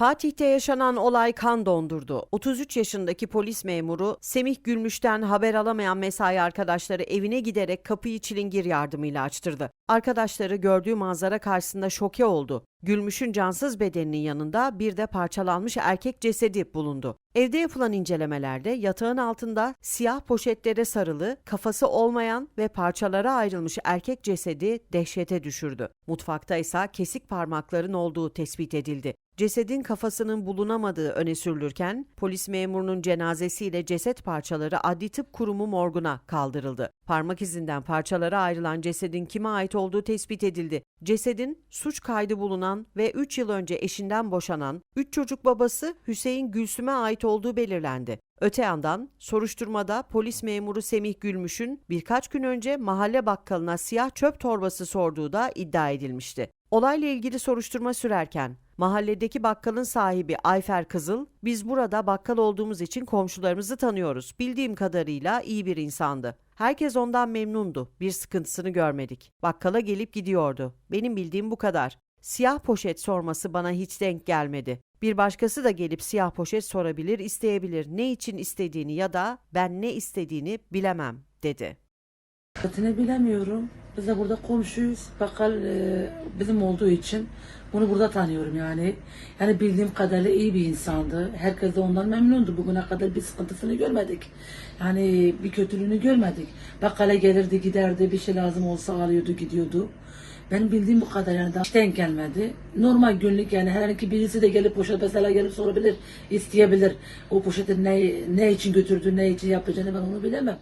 Fatih'te yaşanan olay kan dondurdu. 33 yaşındaki polis memuru Semih Gülmüş'ten haber alamayan mesai arkadaşları evine giderek kapıyı çilingir yardımıyla açtırdı. Arkadaşları gördüğü manzara karşısında şoke oldu. Gülmüş'ün cansız bedeninin yanında bir de parçalanmış erkek cesedi bulundu. Evde yapılan incelemelerde yatağın altında siyah poşetlere sarılı, kafası olmayan ve parçalara ayrılmış erkek cesedi dehşete düşürdü. Mutfakta ise kesik parmakların olduğu tespit edildi. Cesedin kafasının bulunamadığı öne sürülürken polis memurunun cenazesiyle ceset parçaları Adli Tıp Kurumu morguna kaldırıldı. Parmak izinden parçalara ayrılan cesedin kime ait olduğu tespit edildi. Cesedin suç kaydı bulunan ve 3 yıl önce eşinden boşanan 3 çocuk babası Hüseyin Gülsüm'e ait olduğu belirlendi. Öte yandan soruşturmada polis memuru Semih Gülmüş'ün birkaç gün önce mahalle bakkalına siyah çöp torbası sorduğu da iddia edilmişti. Olayla ilgili soruşturma sürerken mahalledeki bakkalın sahibi Ayfer Kızıl, biz burada bakkal olduğumuz için komşularımızı tanıyoruz. Bildiğim kadarıyla iyi bir insandı. Herkes ondan memnundu. Bir sıkıntısını görmedik. Bakkala gelip gidiyordu. Benim bildiğim bu kadar. Siyah poşet sorması bana hiç denk gelmedi. Bir başkası da gelip siyah poşet sorabilir, isteyebilir. Ne için istediğini ya da ben ne istediğini bilemem, dedi. Hakikatini bilemiyorum. Biz de burada komşuyuz. Bakkal e, bizim olduğu için bunu burada tanıyorum yani. Yani bildiğim kadarıyla iyi bir insandı. Herkes de ondan memnundu. Bugüne kadar bir sıkıntısını görmedik. Yani bir kötülüğünü görmedik. Bakkala gelirdi giderdi bir şey lazım olsa alıyordu gidiyordu. Ben bildiğim bu kadar yani daha denk gelmedi. Normal günlük yani herhangi birisi de gelip poşet mesela gelip sorabilir, isteyebilir. O poşeti ne, ne için götürdü, ne için yapacağını ben onu bilemem.